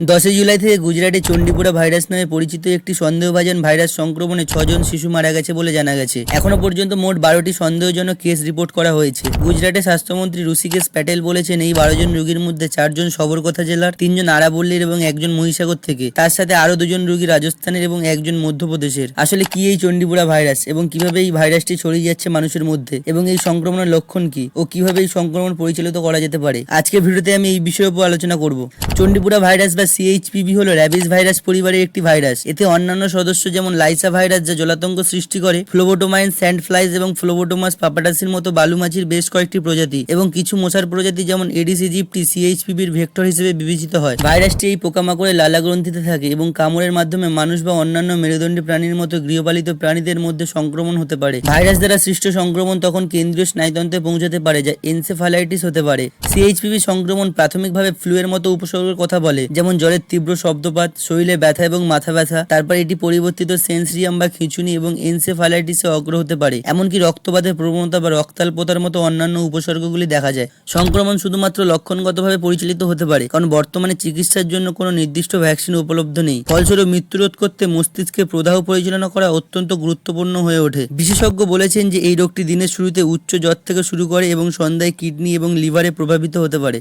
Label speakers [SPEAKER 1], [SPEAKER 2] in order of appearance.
[SPEAKER 1] দশই জুলাই থেকে গুজরাটে চণ্ডীপুরা ভাইরাস নামে পরিচিত একটি সন্দেহভাজন ভাইরাস সংক্রমণে ছজন শিশু মারা গেছে বলে জানা গেছে। এখনও পর্যন্ত মোট বারোটি সন্দেহজনক কেস রিপোর্ট করা হয়েছে। গুজরাটের স্বাস্থ্যমন্ত্রী ঋষিকেশ প্যাটেল বলেছেন, এই বারো জন রোগীর মধ্যে চারজন সবরকথা জেলার, তিনজন আরাবল্লীর এবং একজন মহিসাগর থেকে। তার সাথে আরও দুজন রোগী রাজস্থানের এবং একজন মধ্যপ্রদেশের। আসলে কি এই চণ্ডীপুরা ভাইরাস এবং কীভাবে এই ভাইরাসটি ছড়িয়ে যাচ্ছে মানুষের মধ্যে এবং এই সংক্রমণের লক্ষণ কি ও কীভাবে এই সংক্রমণ পরিচালিত করা যেতে পারে? আজকের ভিডিওতে আমি এই বিষয়ের উপর আলোচনা করব। চণ্ডীপুরা ভাইরাস বা সিএইচপিভি হলো র্যাবিস ভাইরাস পরিবারের একটি ভাইরাস এতে অন্যান্য সদস্য যেমন লাইসা ভাইরাস যা জলাতঙ্ক সৃষ্টি করে, ফ্লোবোটোমাইন, স্যান্ড ফ্লাইজ এবং ফ্লোবোটোমাস পাপাটাসির মতো বালুমাছির বেশ কয়েকটি প্রজাতি এবং কিছু মশার প্রজাতি যেমন এডিস ইজিপ্টি সিএইচপিভির ভেক্টর হিসেবে বিবেচিত হয়। ভাইরাসটি এই পোকামাকড়ের লালা গ্রন্থিতে থাকে এবং কামড়ের মাধ্যমে মানুষ বা অন্যান্য মেরুদণ্ডী প্রাণীর মতো গৃহপালিত প্রাণীদের মধ্যে সংক্রমণ হতে পারে। ভাইরাস দ্বারা সৃষ্ট সংক্রমণ তখন কেন্দ্রীয় স্নায়ুতন্ত্রে পৌঁছাতে পারে, যা এনসেফালাইটিস হতে পারে। সিএইচপিভি সংক্রমণ প্রাথমিকভাবে ফ্লুয়ের মতো উপসর্গের কথা বলে, যেমন জ্বরের তীব্র শব্দপাত, শরীরে ব্যথা এবং মাথা ব্যথা, তারপর এটি পরিবর্তিত সেন্সরিয়াম বা খিঁচুনি এবং এনসেফালাইটিসে অগ্র হতে পারে। এমনকি রক্তপাতের প্রবণতা বা রক্তাল্পতার মতো অন্যান্য উপসর্গগুলি দেখা যায়। সংক্রমণ শুধুমাত্র লক্ষণগতভাবে পরিচালিত হতে পারে, কারণ বর্তমানে চিকিৎসার জন্য কোনো নির্দিষ্ট ভ্যাকসিন উপলব্ধ নেই। ফলস্বরূপ মৃত্যুরোধ করতে মস্তিষ্কে প্রদাহ পরিচালনা করা অত্যন্ত গুরুত্বপূর্ণ হয়ে ওঠে। বিশেষজ্ঞ বলেছেন যে এই রোগটি দিনের শুরুতে উচ্চ জ্বর থেকে শুরু করে এবং সন্ধ্যায় কিডনি এবং লিভারে প্রভাবিত হতে পারে।